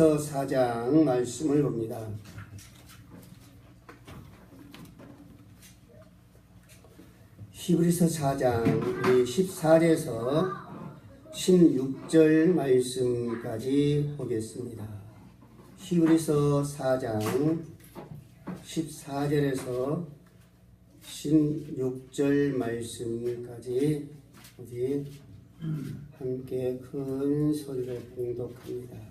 히브리서 4장 말씀을 봅니다. 히브리서 4장 14절에서 16절 말씀까지 보겠습니다. 히브리서 4장 14절에서 16절 말씀까지 우리 함께 큰 소리를 봉독합니다.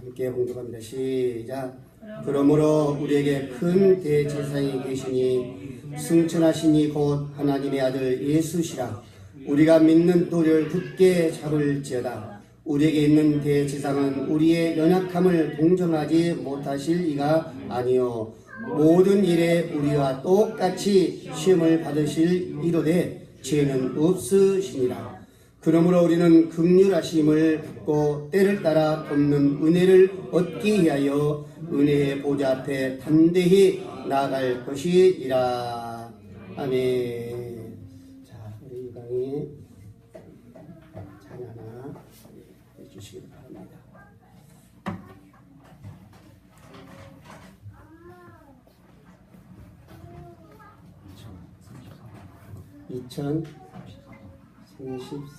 함께 봉독합니다. 시작. 그러므로 우리에게 큰 대제사장이 계시니 승천하시니 곧 하나님의 아들 예수시라. 우리가 믿는 도를 굳게 잡을지어다. 우리에게 있는 대제사장은 우리의 연약함을 동정하지 못하실 이가 아니요 모든 일에 우리와 똑같이 시험을 받으실 이로되 죄는 없으시니라. 그러므로 우리는 극률하심을 받고 때를 따라 돕는 은혜를 얻기 위하여 은혜의 보좌 앞에 단대히 나아갈 것이니라. 아멘. 자, 우리 유강이 찬 하나 해주시기 바랍니다. (2034) 얼마나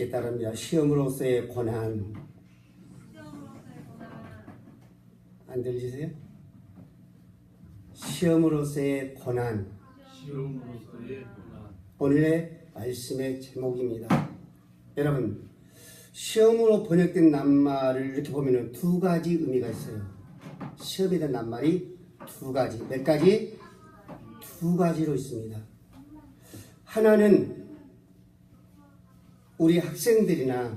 함께 따릅니다. 시험으로서의 고난. 안 들리세요? 시험으로서의 고난. 시험으로서의 고난 오늘의 말씀의 제목입니다. 여러분, 시험으로 번역된 낱말을 이렇게 보면 두 가지 의미가 있어요. 시험에 대한 낱말이 두 가지. 몇 가지? 두 가지로 있습니다. 하나는 우리 학생들이나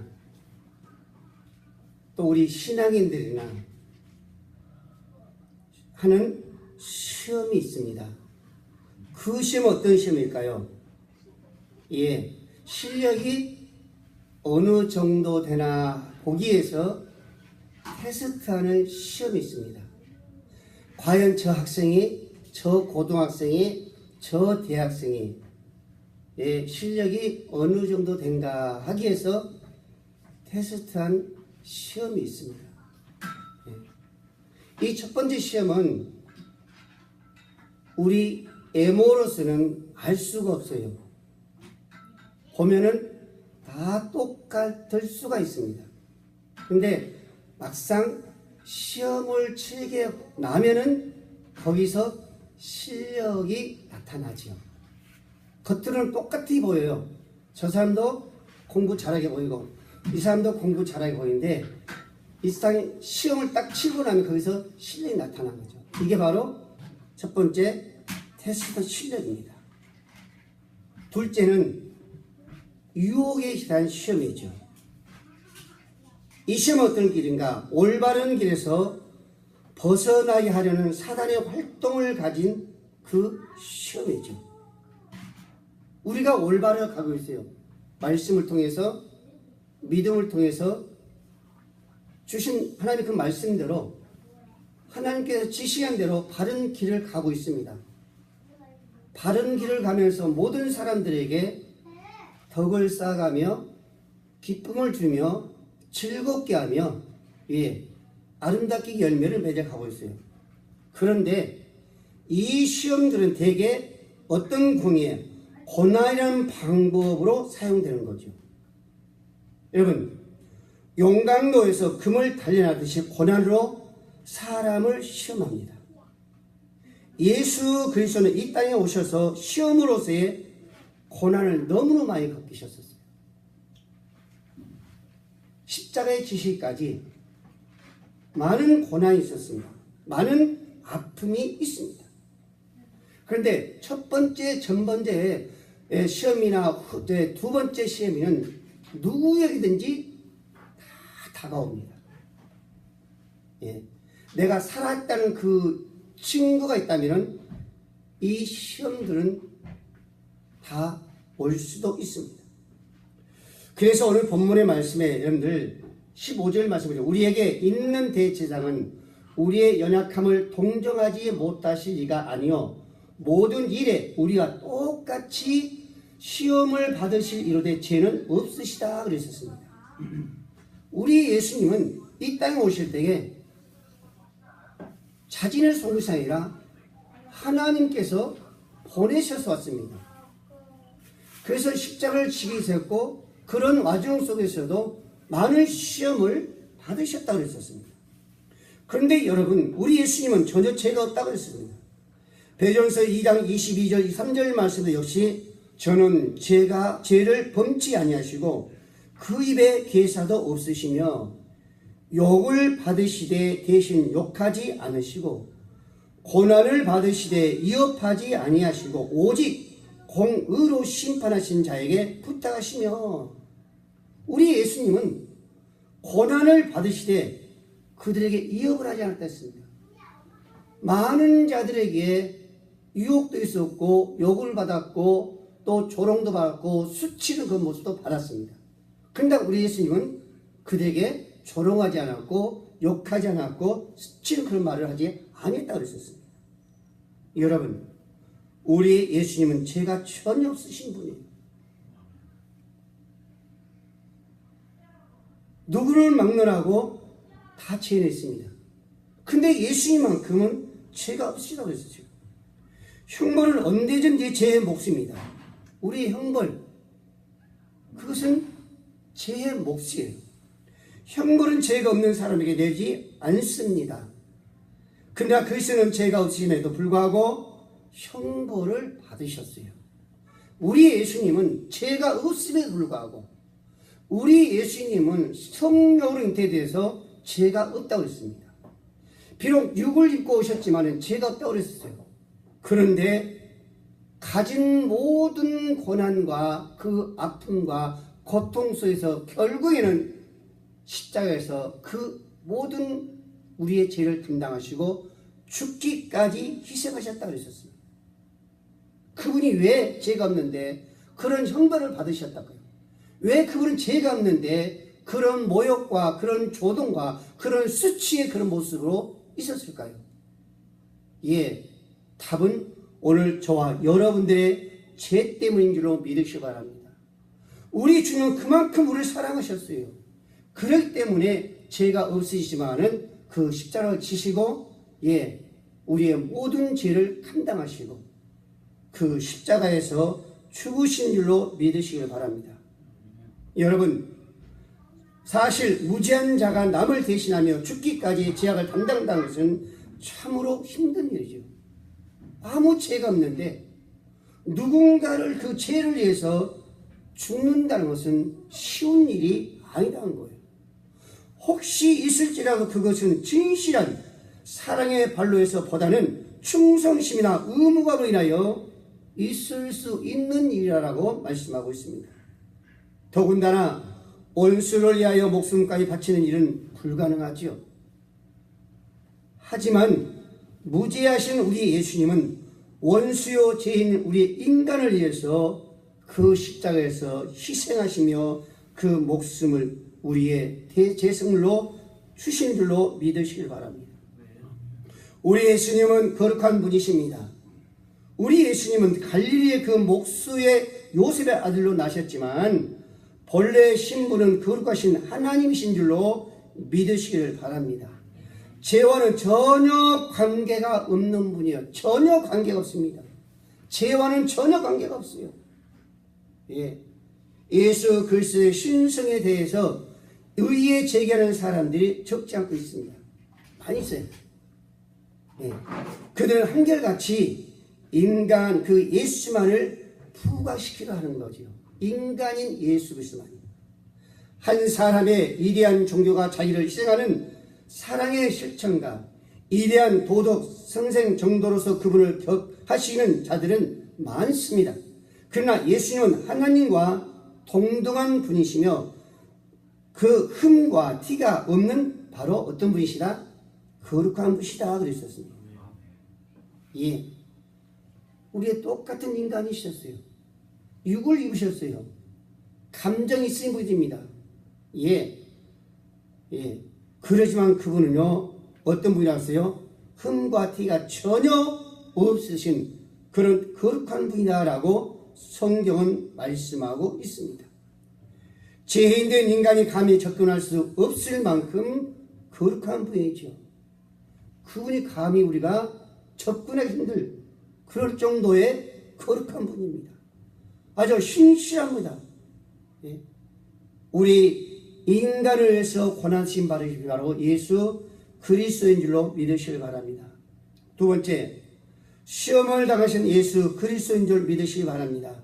또 우리 신앙인들이나 하는 시험이 있습니다. 그 시험 어떤 시험일까요? 예, 실력이 어느 정도 되나 보기 위해서 테스트하는 시험이 있습니다. 과연 저 학생이, 저 고등학생이, 저 대학생이 예, 실력이 어느 정도 된가 하기 위해서 테스트한 시험이 있습니다. 예. 이첫 번째 시험은 우리 애모로서는 알 수가 없어요. 보면은 다 똑같을 수가 있습니다. 근데 막상 시험을 치게 나면은 거기서 실력이 나타나지요. 겉으로는 똑같이 보여요. 저 사람도 공부 잘하게 보이고 이 사람도 공부 잘하게 보이는데 이 사람이 시험을 딱 치고 나면 거기서 실력이 나타난 거죠. 이게 바로 첫 번째 테스트 실력입니다. 둘째는 유혹에 대한 시험이죠. 이 시험은 어떤 길인가? 올바른 길에서 벗어나게 하려는 사단의 활동을 가진 그 시험이죠. 우리가 올바르게 가고 있어요. 말씀을 통해서, 믿음을 통해서 주신 하나님의 그 말씀대로 하나님께서 지시한 대로 바른 길을 가고 있습니다. 바른 길을 가면서 모든 사람들에게 덕을 쌓아가며 기쁨을 주며 즐겁게 하며 예, 아름답게 열매를 맺어가고 있어요. 그런데 이 시험들은 대개 어떤 공예 고난이라는 방법으로 사용되는 거죠. 여러분 용광로에서 금을 단련하듯이 고난으로 사람을 시험합니다. 예수 그리스도는 이 땅에 오셔서 시험으로서의 고난을 너무나 많이 겪으셨었어요. 십자가의 지시까지 많은 고난이 있었습니다. 많은 아픔이 있습니다. 그런데 첫 번째, 전 번째 시험이나 후- 네, 두 번째 시험에는 누구에게든지 다 다가옵니다. 예. 내가 살았다는 그 친구가 있다면 이 시험들은 다 올 수도 있습니다. 그래서 오늘 본문의 말씀에 여러분들 15절 말씀이죠. 우리에게 있는 대제사장은 우리의 연약함을 동정하지 못하실 리가 아니요 모든 일에 우리가 똑같이 시험을 받으실 이로되 죄는 없으시다 그랬었습니다. 우리 예수님은 이 땅에 오실 때에 자신의 속에서 아니라 하나님께서 보내셔서 왔습니다. 그래서 십자가를 지게 되었고 그런 와중 속에서도 많은 시험을 받으셨다고 했었습니다. 그런데 여러분 우리 예수님은 전혀 죄가 없다고 했습니다. 배전서 2장 22절 3절 말씀도 역시 저는 죄가 죄를 범치 아니하시고 그 입에 계사도 없으시며 욕을 받으시되 대신 욕하지 않으시고 고난을 받으시되 위협하지 아니하시고 오직 공의로 심판하신 자에게 부탁하시며 우리 예수님은 고난을 받으시되 그들에게 위협을 하지 않았다 했습니다. 많은 자들에게 유혹도 있었고 욕을 받았고 또 조롱도 받았고 수치는 그 모습도 받았습니다. 그런데 우리 예수님은 그들에게 조롱하지 않았고 욕하지 않았고 수치는 그런 말을 하지 아니했다고 그랬었습니다. 여러분 우리 예수님은 죄가 전혀 없으신 분이에요. 누구를 막론하고 다 죄냈습니다. 근데 예수님만큼은 죄가 없으시다고 그랬었죠. 형벌은 언제든지 죄의 몫입니다. 우리의 형벌 그것은 죄의 몫이에요. 형벌은 죄가 없는 사람에게 내지 않습니다. 그러나 그리스도는 죄가 없으심에도 불구하고 형벌을 받으셨어요. 우리 예수님은 죄가 없음에도 불구하고 우리 예수님은 성령으로 잉태돼서 죄가 없다고 했습니다. 비록 육을 입고 오셨지만 죄가 없다고 그랬어요. 그런데 가진 모든 고난과 그 아픔과 고통 속에서 결국에는 십자가에서 그 모든 우리의 죄를 감당하시고 죽기까지 희생하셨다고 그랬었습니다. 그분이 왜 죄가 없는데 그런 형벌을 받으셨다고요? 왜 그분은 죄가 없는데 그런 모욕과 그런 조동과 그런 수치의 그런 모습으로 있었을까요? 예, 답은 오늘 저와 여러분들의 죄 때문인 줄로 믿으시기 바랍니다. 우리 주는 그만큼 우리를 사랑하셨어요. 그렇기 때문에 죄가 없으시지만은 그 십자가를 지시고 예, 우리의 모든 죄를 감당하시고 그 십자가에서 죽으신 줄로 믿으시길 바랍니다. 여러분, 사실 무지한 자가 남을 대신하며 죽기까지 제약을 담당한다는 것은 참으로 힘든 일이죠. 아무 죄가 없는데 누군가를 그 죄를 위해서 죽는다는 것은 쉬운 일이 아니라는 거예요. 혹시 있을지라도 그것은 진실한 사랑의 발로에서 보다는 충성심이나 의무감으로 인하여 있을 수 있는 일이라고 말씀하고 있습니다. 더군다나 원수를 위하여 목숨까지 바치는 일은 불가능하지요. 하지만 무지하신 우리 예수님은 원수요 죄인 우리 인간을 위해서 그 십자가에서 희생하시며 그 목숨을 우리의 대제승물로 주신 줄로 믿으시길 바랍니다. 우리 예수님은 거룩한 분이십니다. 우리 예수님은 갈릴리의 그 목수의 요셉의 아들로 나셨지만 본래 신분은 거룩하신 하나님이신 줄로 믿으시기를 바랍니다. 죄와는 전혀 관계가 없는 분이요. 전혀 관계가 없습니다. 죄와는 전혀 관계가 없어요. 예. 예수 그리스도의 신성에 대해서 의에 제기하는 사람들이 적지 않고 있습니다. 많이 있어요. 예. 그들은 한결같이 인간 그 예수만을 부각시키려 하는 거죠. 인간인 예수 그리스도만. 한 사람의 위대한 종교가 자기를 희생하는 사랑의 실천과 위대한 도덕 성생 정도로서 그분을 격하시는 자들은 많습니다. 그러나 예수님은 하나님과 동등한 분이시며 그 흠과 티가 없는 바로 어떤 분이시다? 거룩한 분이시다 그랬었습니다. 예. 우리의 똑같은 인간이셨어요. 육을 입으셨어요. 감정이 있으신 분입니다. 예. 예. 그러지만 그분은요, 어떤 분이라서요? 흠과 티가 전혀 없으신 그런 거룩한 분이다라고 성경은 말씀하고 있습니다. 죄인된 인간이 감히 접근할 수 없을 만큼 거룩한 분이죠. 그분이 감히 우리가 접근하기 힘들 그럴 정도의 거룩한 분입니다. 아주 신실합니다. 예. 우리 인간을 위해서 고난신 받으실 바로 예수 그리스도인 줄로 믿으시길 바랍니다. 두 번째, 시험을 당하신 예수 그리스도인 줄 믿으시기 바랍니다.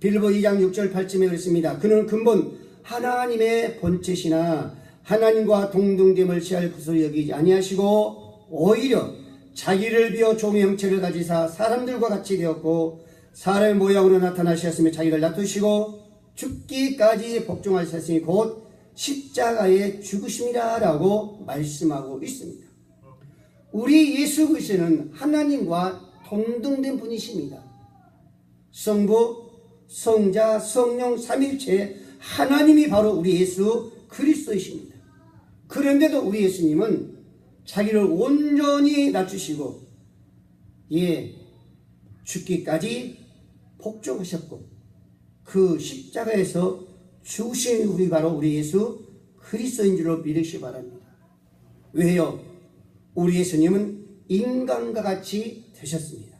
빌보 2장 6절 8절에 그랬습니다. 그는 근본 하나님의 본체시나 하나님과 동등됨을 취할 것으로 여기지 아니하시고 오히려 자기를 비어 종의 형체를 가지사 사람들과 같이 되었고 사람의 모양으로 나타나셨으며 자기를 놔두시고 죽기까지 복종하셨으니 곧 십자가에 죽으심이라라고 말씀하고 있습니다. 우리 예수 그리스도는 하나님과 동등된 분이십니다. 성부, 성자, 성령 삼일체 하나님이 바로 우리 예수 그리스도이십니다. 그런데도 우리 예수님은 자기를 온전히 낮추시고 예 죽기까지 복종하셨고 그 십자가에서 죽으신 우리 바로 우리 예수 그리스도인 줄로 믿으시 바랍니다. 왜요? 우리 예수님은 인간과 같이 되셨습니다.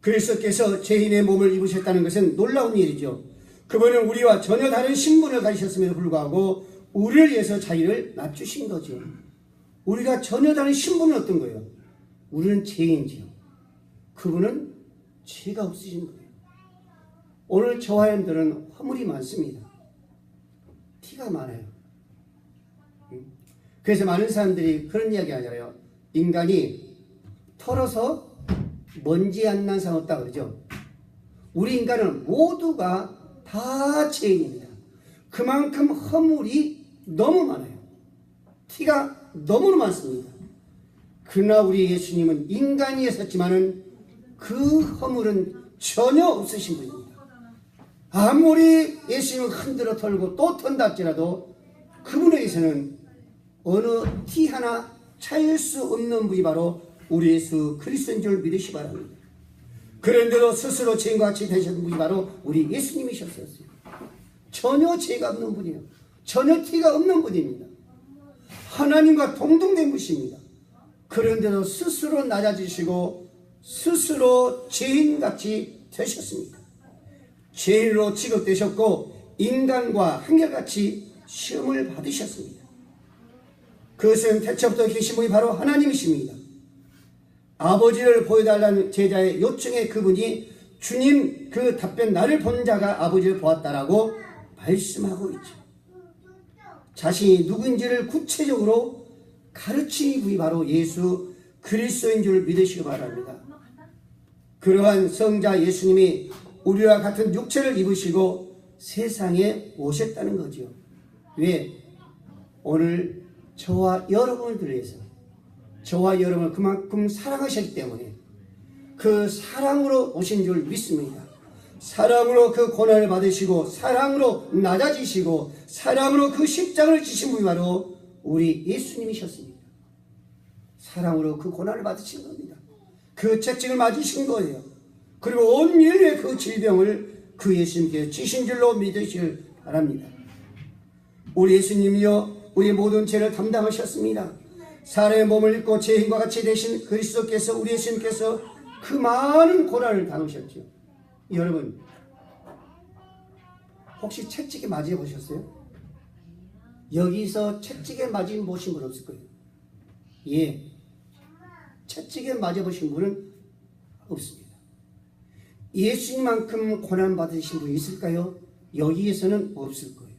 그리스도께서 죄인의 몸을 입으셨다는 것은 놀라운 일이죠. 그분은 우리와 전혀 다른 신분을 가지셨음에도 불구하고 우리를 위해서 자기를 낮추신 거죠. 우리가 전혀 다른 신분은 어떤 거예요? 우리는 죄인지요. 그분은 죄가 없으신 거예요. 오늘 저와 여러분들은 허물이 많습니다. 티가 많아요. 음? 그래서 많은 사람들이 그런 이야기 하잖아요. 인간이 털어서 먼지 안 난 사람 없다 그러죠. 우리 인간은 모두가 다 죄인입니다. 그만큼 허물이 너무 많아요. 티가 너무 많습니다. 그러나 우리 예수님은 인간이었지만은 그 허물은 전혀 없으신 분입니다. 아무리 예수님을 흔들어 털고 또 턴다 할지라도 그분에게서는 어느 티 하나 차일 수 없는 분이 바로 우리 예수 그리스도인 줄 믿으시 바랍니다. 그런데도 스스로 죄인과 같이 되셨던 분이 바로 우리 예수님이셨어요. 전혀 죄가 없는 분이에요. 전혀 티가 없는 분입니다. 하나님과 동등된 분입니다. 그런데도 스스로 낮아지시고 스스로 죄인같이 되셨습니다. 죄인으로 취급되셨고 인간과 한결같이 시험을 받으셨습니다. 그것은 태초부터 계신 분이 바로 하나님이십니다. 아버지를 보여달라는 제자의 요청에 그분이 주님 그 답변 나를 본 자가 아버지를 보았다라고 말씀하고 있죠. 자신이 누군지를 구체적으로 가르치는 분이 바로 예수 그리스도인 줄 믿으시기 바랍니다. 그러한 성자 예수님이 우리와 같은 육체를 입으시고 세상에 오셨다는 거죠. 왜? 오늘 저와 여러분을 위해서 저와 여러분을 그만큼 사랑하셨기 때문에 그 사랑으로 오신 줄 믿습니다. 사랑으로 그 고난을 받으시고 사랑으로 낮아지시고 사랑으로 그 십장을 지신 분이 바로 우리 예수님이셨습니다. 사랑으로 그 고난을 받으신 겁니다. 그 채찍을 맞으신 거예요. 그리고 온 인류의 그 질병을 그 예수님께서 지신 줄로 믿으시길 바랍니다. 우리 예수님이요 우리 모든 죄를 담당하셨습니다. 사람의 몸을 입고 죄인과 같이 되신 그리스도께서 우리 예수님께서 그 많은 고난을 당하셨죠. 여러분 혹시 채찍에 맞아 보셨어요? 여기서 채찍에 맞은 보신 분 없을 거예요. 예, 채찍에 맞아 보신 분은 없습니다. 예수님만큼 고난 받으신 분이 있을까요? 여기에서는 없을 거예요.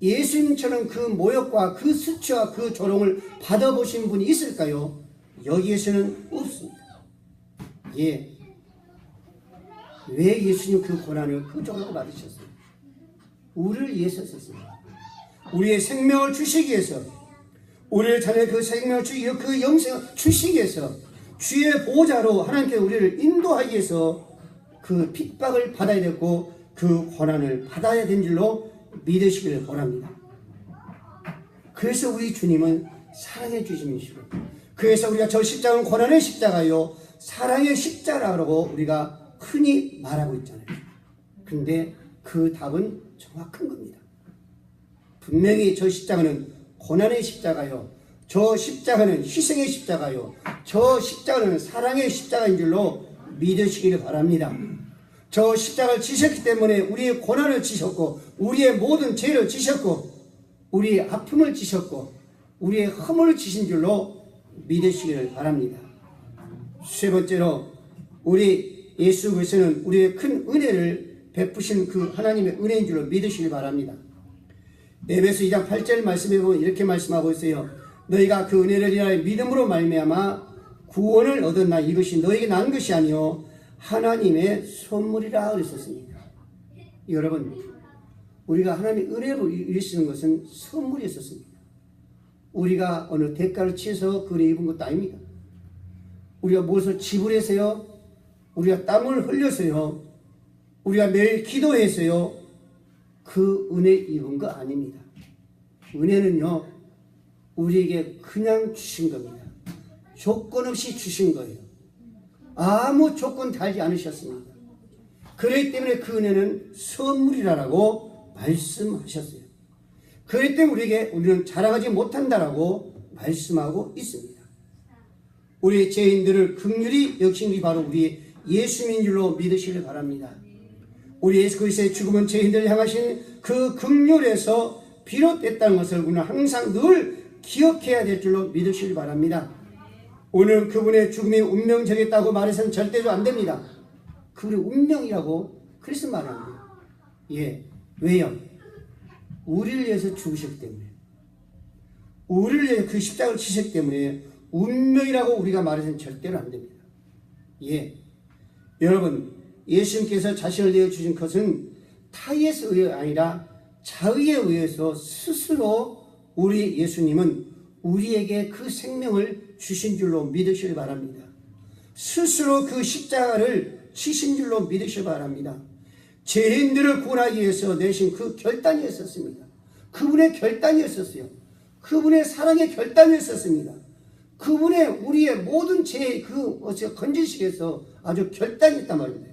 예수님처럼 그 모욕과 그 수치와 그 조롱을 받아보신 분이 있을까요? 여기에서는 없습니다. 예. 왜 예수님 그 고난을 그 조롱을 받으셨어요? 우리를 위해서 썼습니다. 우리의 생명을 주시기 위해서 우리를 자녀 그 생명을 위해 그 영생을 주시기 위해서 주의 보호자로 하나님께 우리를 인도하기 위해서 그 핍박을 받아야 되고 그 고난을 받아야 된 줄로 믿으시기를 원합니다. 그래서 우리 주님은 사랑의 주님이시고 그래서 우리가 저 십자가는 고난의 십자가요 사랑의 십자가라고 우리가 흔히 말하고 있잖아요. 근데 그 답은 정확한 겁니다. 분명히 저 십자가는 고난의 십자가요. 저 십자가는 희생의 십자가요. 저 십자가는 사랑의 십자가인 줄로 믿으시기를 바랍니다. 저 십자가를 지셨기 때문에 우리의 고난을 지셨고 우리의 모든 죄를 지셨고 우리의 아픔을 지셨고 우리의 허물을 지신 줄로 믿으시기를 바랍니다. 세 번째로 우리 예수 그리스도는 우리의 큰 은혜를 베푸신 그 하나님의 은혜인 줄로 믿으시길 바랍니다. 에베소 2장 8절 말씀에 보면 이렇게 말씀하고 있어요. 너희가 그 은혜를 인하여 믿음으로 말미암아 구원을 얻었나 이것이 너에게 난 것이 아니요 하나님의 선물이라 그랬었습니다. 여러분 우리가 하나님의 은혜로 이루시는 것은 선물이었었습니다. 우리가 어느 대가를 치서 그 은혜 입은 것도 아닙니다. 우리가 무엇을 지불해서요, 우리가 땀을 흘려서요, 우리가 매일 기도해서요, 그 은혜 입은 거 아닙니다. 은혜는요, 우리에게 그냥 주신 겁니다. 조건 없이 주신 거예요. 아무 조건 달지 않으셨습니다. 그렇기 때문에 그 은혜는 선물이라고 말씀하셨어요. 그렇기 때문에 우리에게 우리는 자랑하지 못한다라고 말씀하고 있습니다. 우리 죄인들을 극률히 여긴 이 바로 우리 예수민 줄로 믿으시길 바랍니다. 우리 예수 그리스도의 죽음은 죄인들을 향하신 그 극률에서 비롯됐다는 것을 우리는 항상 늘 기억해야 될 줄로 믿으시길 바랍니다. 오늘 그분의 죽음이 운명적이었다고 말해서는 절대로 안 됩니다. 그분의 운명이라고 말하는 거예요. 예. 왜요? 우리를 위해서 죽으셨기 때문에. 우리를 위해 그 십자가를 치셨기 때문에 운명이라고 우리가 말해서는 절대로 안 됩니다. 예. 여러분, 예수님께서 자신을 내어 주신 것은 타의에서 의해 아니라 자의에 의해서 스스로 우리 예수님은 우리에게 그 생명을 주신 줄로 믿으시기 바랍니다. 스스로 그 십자가를 치신 줄로 믿으시기 바랍니다. 죄인들을 구원하기 위해서 내신 그 결단이었었습니다. 그분의 결단이었었어요. 그분의 사랑의 결단이었었습니다. 그분의 우리의 모든 죄의 그 위해서 아주 결단했단 말입니다.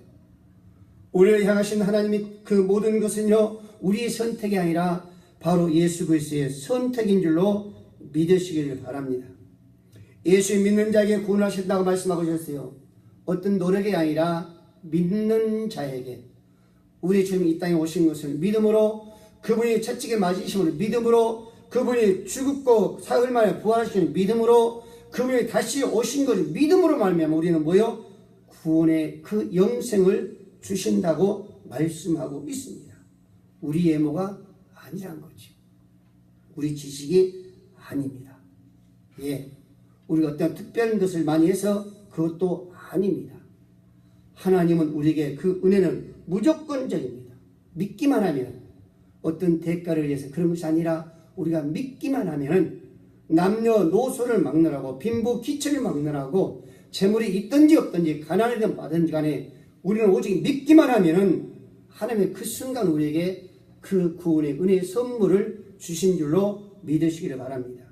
우리를 향하신 하나님이 그 모든 것은요 우리의 선택이 아니라 바로 예수 그리스도의 선택인 줄로 믿으시기를 바랍니다. 예수 믿는 자에게 구원하신다고 말씀하고 계셨어요. 어떤 노력이 아니라 믿는 자에게 우리 주님 이 땅에 오신 것을 믿음으로 그분이 채찍에 맞으심을 믿음으로 그분이 죽고 사흘 만에 부활하시는 믿음으로 그분이 다시 오신 것을 믿음으로 말미암아 우리는 뭐요? 구원의 그 영생을 주신다고 말씀하고 있습니다. 우리 예모가 아니란 거지. 우리 지식이 아닙니다. 예. 우리가 어떤 특별한 것을 많이 해서 그것도 아닙니다. 하나님은 우리에게 그 은혜는 무조건적입니다. 믿기만 하면 어떤 대가를 위해서 그런 것이 아니라 우리가 믿기만 하면은 남녀노소를 막느라고 빈부 기천을 막느라고 재물이 있든지 없든지 가난하든 받든지 간에 우리는 오직 믿기만 하면은 하나님의 그 순간 우리에게 그 구원의 은혜의 선물을 주신 줄로 믿으시기를 바랍니다.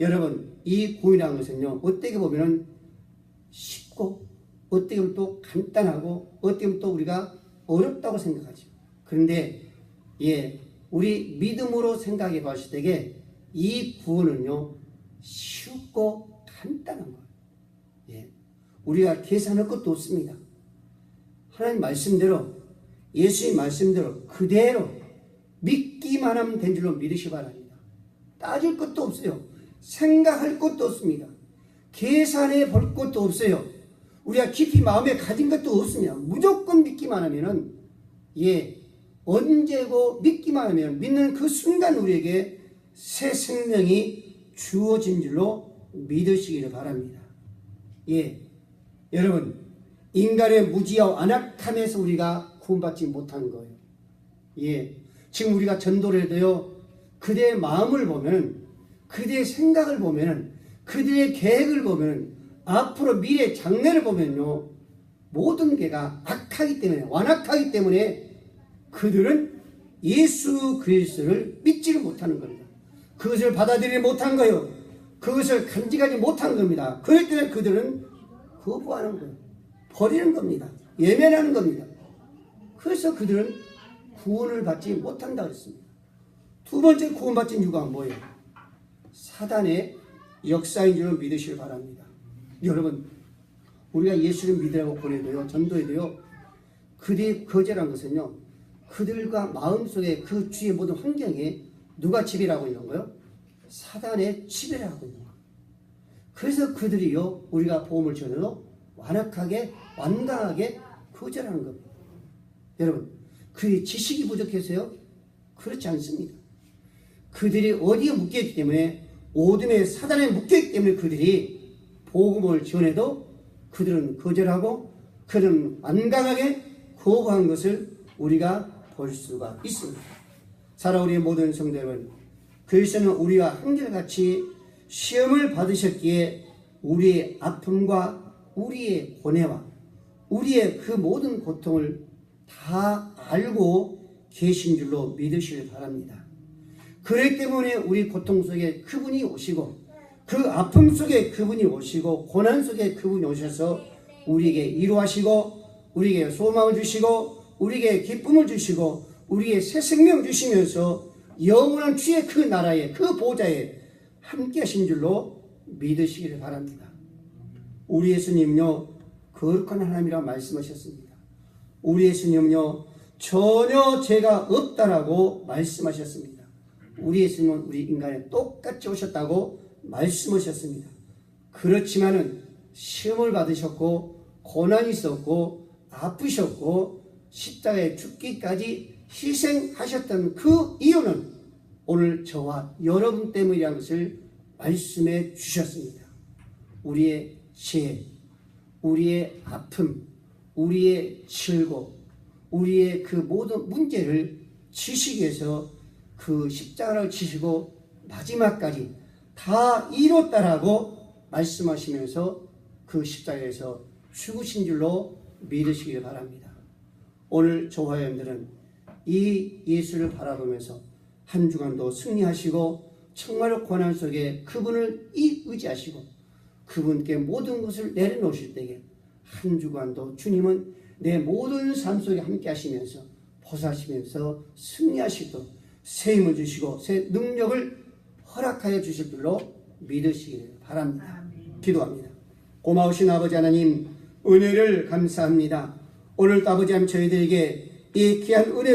여러분 이 구원이라는 것은요 어떻게 보면은 쉽고 어떻게 보면 또 간단하고 어떻게 보면 또 우리가 어렵다고 생각하죠. 그런데 예 우리 믿음으로 생각해 봤을 때에 이 구원은요 쉽고 간단한 거예요. 예 우리가 계산할 것도 없습니다. 하나님 말씀대로 예수의 말씀대로 그대로 믿기만 하면 된 줄로 믿으시 기 바랍니다. 따질 것도 없어요. 생각할 것도 없습니다. 계산해 볼 것도 없어요. 우리가 깊이 마음에 가진 것도 없습니다. 무조건 믿기만 하면은 예 언제고 믿기만 하면 믿는 그 순간 우리에게 새 생명이 주어진 줄로 믿으시기를 바랍니다. 예 여러분 인간의 무지와 안악함에서 우리가 구원받지 못한 거예요. 예 지금 우리가 전도를 해도요 그대의 마음을 보면 그대의 생각을 보면 그들의 계획을 보면 앞으로 미래 장래를 보면요 모든 게가 악하기 때문에 완악하기 때문에 그들은 예수 그리스도를 믿지를 못하는 겁니다. 그것을 받아들이지 못한 거요. 그것을 간직하지 못한 겁니다. 그렇기 때문에 그들은 거부하는 거예요. 버리는 겁니다. 예면하는 겁니다. 그래서 그들은 구원을 받지 못한다 그랬습니다. 두 번째 구원받지 이유가 뭐예요? 사단의 역사인 줄을 믿으시길 바랍니다. 여러분, 우리가 예수를 믿으라고 보내도요, 전도해도요, 그들의 거절한 것은요, 그들과 마음속에 그 주의 모든 환경에 누가 지배하고 있는 거요? 사단의 지배를 하고 있는 거예요. 그래서 그들이요, 우리가 보험을 전해도 완악하게, 완강하게 거절하는 겁니다. 여러분, 그의 지식이 부족해서요? 그렇지 않습니다. 그들이 어디에 묶여있기 때문에 오둠의 사단에 묶여있기 때문에 그들이 복음을 전해도 그들은 거절하고 그들은 완강하게 거부한 것을 우리가 볼 수가 있습니다. 살아 우리의 모든 성도 여러분, 그리스도는 우리와 한결같이 시험을 받으셨기에 우리의 아픔과 우리의 고뇌와 우리의 그 모든 고통을 다 알고 계신 줄로 믿으시길 바랍니다. 그렇기 때문에 우리 고통 속에 그분이 오시고 그 아픔 속에 그분이 오시고 고난 속에 그분이 오셔서 우리에게 위로하시고 우리에게 소망을 주시고 우리에게 기쁨을 주시고 우리에게 새 생명 주시면서 영원한 주의 그 나라에 그 보좌에 함께 하신 줄로 믿으시기를 바랍니다. 우리 예수님요 거룩한 하나님이라고 말씀하셨습니다. 우리 예수님요 전혀 죄가 없다라고 말씀하셨습니다. 우리 예수님은 우리 인간에 똑같이 오셨다고 말씀하셨습니다. 그렇지만은 시험을 받으셨고 고난이 있었고 아프셨고 십자가에 죽기까지 희생하셨던 그 이유는 오늘 저와 여러분 때문이라는 것을 말씀해 주셨습니다. 우리의 죄, 우리의 아픔, 우리의 즐거, 우리의 그 모든 문제를 위해서 그 십자가를 지시고 마지막까지 다 이뤘다라고 말씀하시면서 그 십자가에서 죽으신 줄로 믿으시길 바랍니다. 오늘 저와 여러분들은 이 예수를 바라보면서 한 주간도 승리하시고 정말 고난 속에 그분을 이 의지하시고 그분께 모든 것을 내려놓으실 때에 한 주간도 주님은 내 모든 삶 속에 함께 하시면서 보사하시면서 승리하시도록 새 힘을 주시고 새 능력을 허락하여 주실 줄로 믿으시기를 바랍니다. 기도합니다. 고마우신 아버지 하나님 은혜를 감사합니다. 오늘 아버지 하나님 저희들에게 이 귀한 은혜